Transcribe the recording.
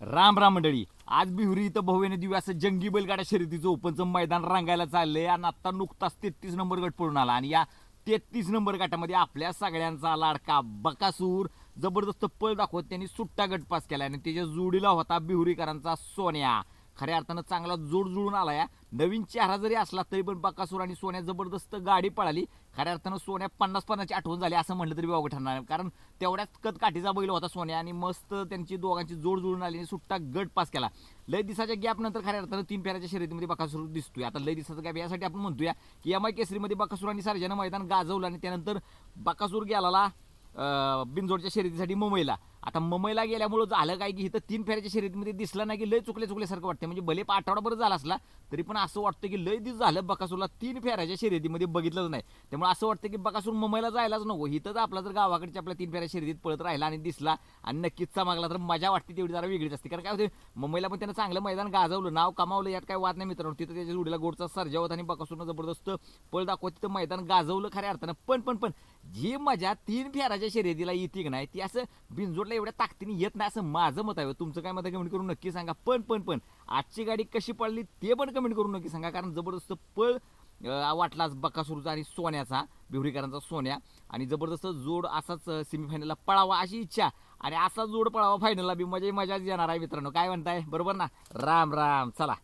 राम राम मंडळी. आज बिहुरी इथं भव्य दिव्य असं जंगी बैलगाड्या शर्यतीचं ओपनचं मैदान रंगायला चाललंय. आणि आता नुकताच तेहतीस नंबर गट पडून आला. आणि या तेहतीस नंबर गटामध्ये आपल्या सगळ्यांचा लाडका बकासूर जबरदस्त पळ दाखवत त्यांनी सुट्टा गट पास केला. आणि त्याच्या जोडीला होता बिहुरीकरांचा सोन्या. खऱ्या अर्थानं चांगला जोड जुळून आला या नवीन चेहरा जरी असला तरी पण बकासूर आणि सोन्या जबरदस्त गाडी पळाली. खऱ्या अर्थानं सोन्या पन्नास पन्नासची आठवण झाली असं म्हटलं तरी वावगं ठरणार कारण तेवढ्याच कद काठीचा बैल होता सोन्या आणि मस्त त्यांची दोघांची जोड जुळून आली आणि सुट्टा गट पास केला. लय दिवसाच्या गॅप नंतर खऱ्या अर्थानं तीन फेऱ्याच्या शर्यतीमध्ये बकासूर दिसतोय. आता लय दिवसाचा गॅप यासाठी आपण म्हणतोया की एम आय केसरीमध्ये बकासूर आणि सार्जानं मैदान गाजवलं आणि त्यानंतर बकासूर गेला बिनजोडच्या शर्यतीसाठी मुंबईला. आता मुंबईला गेल्यामुळं झालं काय की इथं तीन फेऱ्याच्या शर्यतीमध्ये दिसलं नाही की लय चुकले चुकल्यासारखं वाटतं म्हणजे भले आठवडाभर झाला असला तरी पण असं वाटतं की लय दिस झालं. बकासूरला तीन फेऱ्याच्या शर्यतीमध्ये बघितलंच नाही. त्यामुळे असं वाटतं की बकासूर मुंबईला जायलाच नको. इथंच आपला जर गावाकडच्या आपल्या तीन फेऱ्या शर्यतीत पळत राहिला आणि दिसला आणि नक्कीच चमागला तर मजा वाटते तेवढी जरा वेगळीच असते. कारण काय होते मुंबईला पण त्यानं चांगलं मैदान गाजवलं. नाव कमावलं यात काय वाद नाही मित्रांनो. तिथं त्याच्या उडीला गोडचा सर्जावत आणि बकासूरनं जबरदस्त पळ दाखवत तिथं मैदान गाजवलं खऱ्या अर्थानं. पण पण पण जी मजा तीन फेराच्या शर्यतीला येते की नाही ती असं बिनजोडला एवढ्या ताकदीने येत नाही असं माझं मत आहे. तुमचं काय मत आहे कमेंट करून नक्की सांगा. पण पण पण आजची गाडी कशी पडली ते पण कमेंट करून नक्की सांगा. कारण जबरदस्त पळ अं, वाटलाच बकासूरचा आणि सोन्याचा बिवरीकरांचा सोन्या. आणि जबरदस्त जोड असाच सेमीफायनलला पळावा अशी इच्छा. आणि असा जोड पळावा फायनलला बी मजा मजाच येणार आहे मित्रांनो. काय म्हणताय? बरोबर ना? राम राम. चला.